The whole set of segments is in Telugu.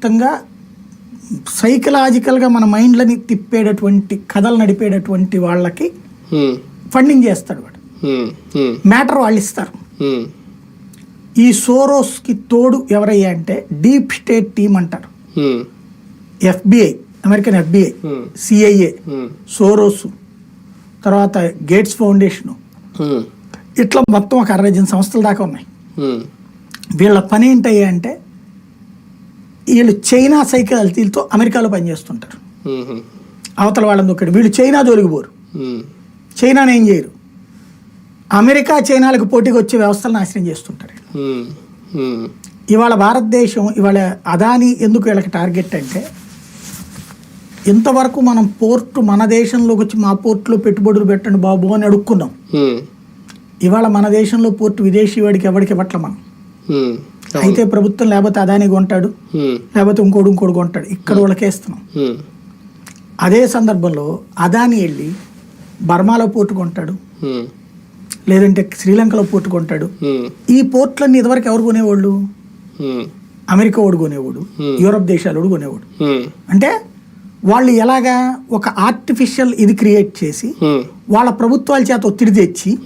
దేశవ్యాప్తంగా సైకలాజికల్గా మన మైండ్లని తిప్పేటటువంటి కథలు నడిపేటటువంటి వాళ్ళకి ఫండింగ్ చేస్తాడు వాడు. మ్యాటర్ వాళ్ళు ఇస్తారు ఈ సోరోస్కి తోడు ఎవరయ్యా అంటే డీప్ స్టేట్ టీం అంటారు. FBI American FBI CIA Soros తర్వాత గేట్స్ ఫౌండేషను. ఇట్లా మొత్తం ఒక అరవై సంస్థల దాకా ఉన్నాయి. వీళ్ళ పని ఏంటయ్యా అంటే వీళ్ళు చైనా సైకిల్తో అమెరికాలో పనిచేస్తుంటారు. అవతల వాళ్ళని ఒకటి వీళ్ళు చైనా జోలికి పోరు. చైనాని ఏం చేయరు. అమెరికా చైనాలకు పోటీకి వచ్చే వ్యవస్థలు నాశనం చేస్తుంటారు ఇవాళ భారతదేశం ఇవాళ అదాని ఎందుకు వీళ్ళకి టార్గెట్ అంటే ఇంతవరకు మనం పోర్టు మన దేశంలోకి వచ్చి మా పోర్టులో పెట్టుబడులు పెట్టండి బాబు అని అడుక్కున్నాం. ఇవాళ మన దేశంలో పోర్టు విదేశీ వాడికి ఎవరికి ఇవ్వట్ల మనం. అయితే ప్రభుత్వం లేకపోతే అదాని కొంటాడు లేకపోతే ఇంకోడు ఇంకోడు కొంటాడు. ఇక్కడ వాళ్ళకే ఇస్తున్నాం. హ్మ్, అదే సందర్భంలో అదాని వెళ్ళి బర్మాలో పోర్టు కొంటాడు లేదంటే శ్రీలంకలో పోర్టు కొంటాడు. ఈ పోర్టులన్నీ ఇదివరకు ఎవరు కొనేవాళ్ళు? అమెరికా వాడు కొనేవాడు. యూరప్ దేశాలు కొనేవాడు. అంటే వాళ్ళు ఎలాగా ఒక ఆర్టిఫిషియల్ ఇది క్రియేట్ చేసి వాళ్ళ ప్రభుత్వాల చేత ఒత్తిడి తెచ్చి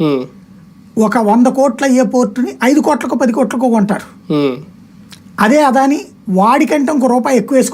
ఒక వంద కోట్ల అయ్యే పోర్టుని ఐదు కోట్లకు పది కోట్లకు కొంటారు. అదే అదాని వాడికంటే ఇంకో రూపాయి ఎక్కువ వేసుకుంటారు